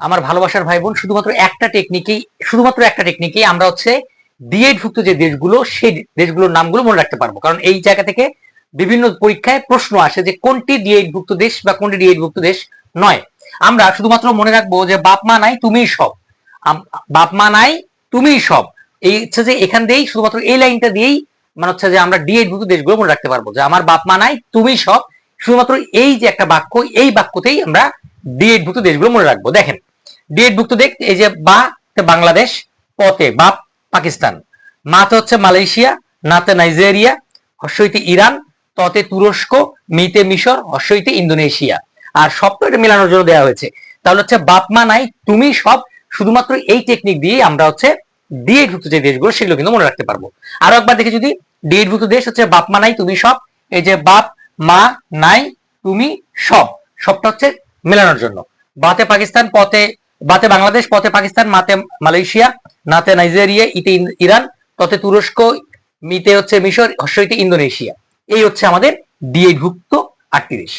আমার ভালোবাসার ভাই বোন শুধুমাত্র একটা টেকনিকেই শুধুমাত্র একটা টেকনিকেই আমরা হচ্ছে ডিএড ভুক্ত যে দেশগুলো, সেই দেশগুলোর নামগুলো মনে রাখতে পারব। কারণ এই জায়গা থেকে বিভিন্ন পরীক্ষায় প্রশ্ন আসে যে কোনটি ডিএড ভুক্ত দেশ বা কোনটি ডিএড ভুক্ত দেশ নয়। আমরা শুধুমাত্র মনে রাখব যে বাপ, মা নাই, তুমিই সব। বাপ, মা নাই, তুমিই সব। এই হচ্ছে যে এখান দিয়েই শুধুমাত্র এই লাইনটা দিয়েই মানে হচ্ছে যে আমরা ডিএড ভুক্ত দেশগুলো মনে রাখতে পারব যে আমার বাপ, মা নাই তুমি সব। শুধুমাত্র এই যে একটা বাক্য, এই বাক্যতেই আমরা ডিএড ভুক্ত দেশগুলো মনে রাখব। দেখেন ডিএড ভুক্ত দেশ এই যে বা বাংলাদেশ, পতে বাপ পাকিস্তান। মাতে হচ্ছে মালয়েশিয়া, নাতে নাইজেরিয়া হর্ষইতে ইরান, ততে তুরস্ক, মিতে মিশর হর্ষইতে ইন্দোনেশিয়া। আর সব তো এটা মেলানোর জন্য দেওয়া হয়েছে। তাহলে হচ্ছে বাপ মা নাই, তুমি সব শুধুমাত্র এই টেকনিক দিয়ে আমরা হচ্ছে ডিএড ভুক্ত যে দেশগুলো, সেগুলো কিন্তু মনে রাখতে পারব। আরও একবার দেখে যদি ডিএড ভুক্ত দেশ হচ্ছে বাপ মা নাই, তুমি সব, এই যে বাপ মা নাই, তুমি সব, সবটা হচ্ছে মেলানোর জন্য। বাতে পাকিস্তান পথে বাতে বাংলাদেশ, পথে পাকিস্তান, মাতে মালয়েশিয়া, নাতে নাইজেরিয়া, ইতে ইরান ততে তুরস্ক, মিতে হচ্ছে মিশর হস্যইতে ইন্দোনেশিয়া। এই হচ্ছে আমাদের ডিএভুক্ত আটটি দেশ।